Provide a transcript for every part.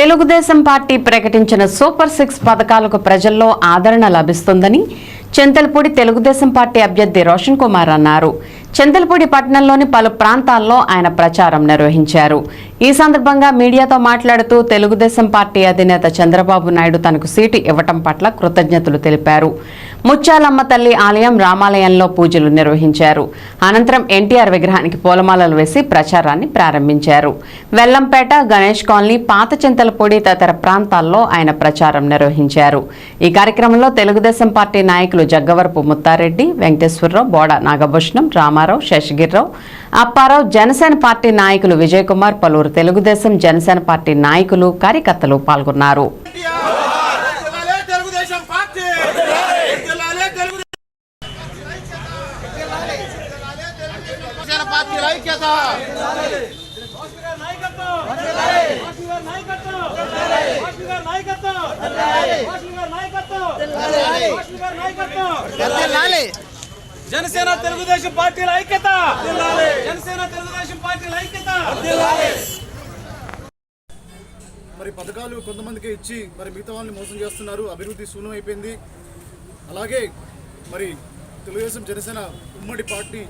Telugu Desam party ప్రకటించిన super six పథకాలకు ప్రజల్లో ఆదరణ లభిస్తుందని చింతలపూడి తెలుగుదేశం పార్టీ అభ్యర్థి రోషన్ కుమార్ అన్నారు. చింతలపూడి పట్టణంలోని పలు ప్రాంతాల్లో ఆయన ప్రచారం నిర్వహించారు. ఈ సందర్భంగా మీడియాతో మాట్లాడుతూ తెలుగుదేశం పార్టీ అధినేత చంద్రబాబు నాయుడు తనకు సీటు ఇవ్వటం పట్ల కృతజ్ఞతలు తెలిపారు. ముత్యాలమ్మ తల్లి ఆలయం రామాలయంలో పూజలు నిర్వహించారు. అనంతరం ఎన్టీఆర్ విగ్రహానికి పూలమాలలు వేసి ప్రచారాన్ని ప్రారంభించారు. వెల్లంపేట గణేష్ కాలనీ పాత చింతలపూడి తదితర ప్రాంతాల్లో ఆయన ప్రచారం నిర్వహించారు. ఈ కార్యక్రమంలో తెలుగుదేశం పార్టీ నాయకులు జగ్గవరపు ముత్తారెడ్డి వెంకటేశ్వరరావు బోడ నాగభూషణం రామారావు శశిగిరిరావు అప్పారావు జనసేన పార్టీ నాయకులు విజయ్ కుమార్ పలువురు తెలుగుదేశం జనసేన పార్టీ నాయకులు కార్యకర్తలు పాల్గొన్నారు. నాయకత్వం తెలుగుదేశం పార్టీ జిల్లాలే తెలుగుదేశం జనసేన తెలుగుదేశం పార్టీల ఐక్యత! జనసేన తెలుగుదేశం పార్టీల ఐక్యత! మరి పథకాలు కొంతమందికి ఇచ్చి మరి మిగతా వాళ్ళని మోసం చేస్తున్నారు. అభివృద్ధి శూన్యం అయిపోయింది. అలాగే మరి తెలుగుదేశం జనసేన ఉమ్మడి పార్టీ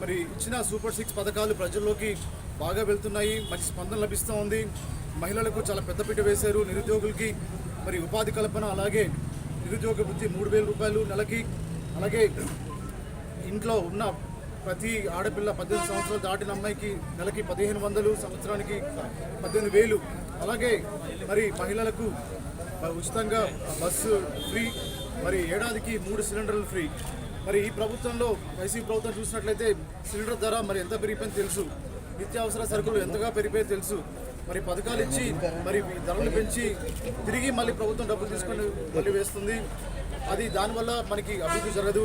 మరి ఇచ్చిన సూపర్ సిక్స్ పథకాలు ప్రజల్లోకి బాగా వెళ్తున్నాయి. మంచి స్పందన లభిస్తూ ఉంది. మహిళలకు చాలా పెద్దపీట వేశారు నిరుద్యోగులకి. మరి ఉపాధి కల్పన అలాగే నిరుద్యోగ వృత్తి మూడు వేల రూపాయలు నెలకి. అలాగే ఇంట్లో ఉన్న ప్రతి ఆడపిల్ల పద్దెనిమిది సంవత్సరాలు దాటిన అమ్మాయికి నెలకి పదిహేను వందలు సంవత్సరానికి పద్దెనిమిది వేలు. అలాగే మరి మహిళలకు ఉచితంగా బస్సు ఫ్రీ మరి ఏడాదికి మూడు సిలిండర్లు ఫ్రీ. మరి ఈ ప్రభుత్వంలో వైసీపీ ప్రభుత్వం చూసినట్లయితే సిలిండర్ ధర మరి ఎంత పెరిగిపోయింది తెలుసు. నిత్యావసర సరుకులు ఎంతగా పెరిగిపోయి తెలుసు. మరి పథకాలు ఇచ్చి మరి ధరలు పెంచి తిరిగి మళ్ళీ ప్రభుత్వం డబ్బులు తీసుకొని మళ్ళీ వేస్తుంది. అది దానివల్ల మనకి అభివృద్ధి జరగదు.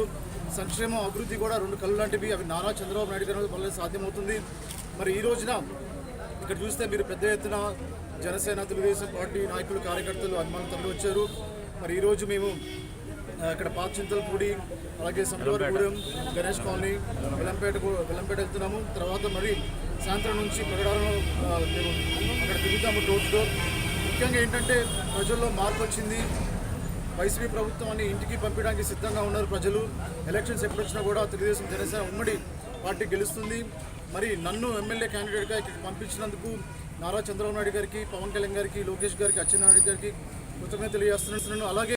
సంక్షేమం అభివృద్ధి కూడా రెండు కళ్ళు లాంటివి. అవి నారా చంద్రబాబు నాయుడు గారి వల్ల సాధ్యమవుతుంది. మరి ఈ రోజున ఇక్కడ చూస్తే మీరు పెద్ద ఎత్తున జనసేన తెలుగుదేశం పార్టీ నాయకులు కార్యకర్తలు అభిమానులు తరలి వచ్చారు మరి ఈరోజు మేము ఇక్కడ పాత చింతలపూడి అలాగే సంబరగూడెం గణేష్ కాలనీ వెల్లంపేట కూ- వెల్లంపేట వెళ్తున్నాము. తర్వాత మరి సాయంత్రం నుంచి ఆ, మేము అక్కడ తిరుగుతాము డోర్ టు డోర్ ముఖ్యంగా ఏంటంటే ప్రజల్లో మార్పు వచ్చింది. వైసీపీ ప్రభుత్వాన్ని ఇంటికి పంపించడానికి సిద్ధంగా ఉన్నారు ప్రజలు. ఎలక్షన్స్ ఎప్పుడు వచ్చినా కూడా తెలుగుదేశం జనసేన ఉమ్మడి పార్టీ గెలుస్తుంది. మరి నన్ను ఎమ్మెల్యే క్యాండిడేట్గా ఇక్కడికి పంపించినందుకు నారా చంద్రబాబు నాయుడు గారికి పవన్ కళ్యాణ్ గారికి లోకేష్ గారికి అచ్చెన్నాయుడు గారికి కృతజ్ఞత తెలియజేస్తున్నాను. అలాగే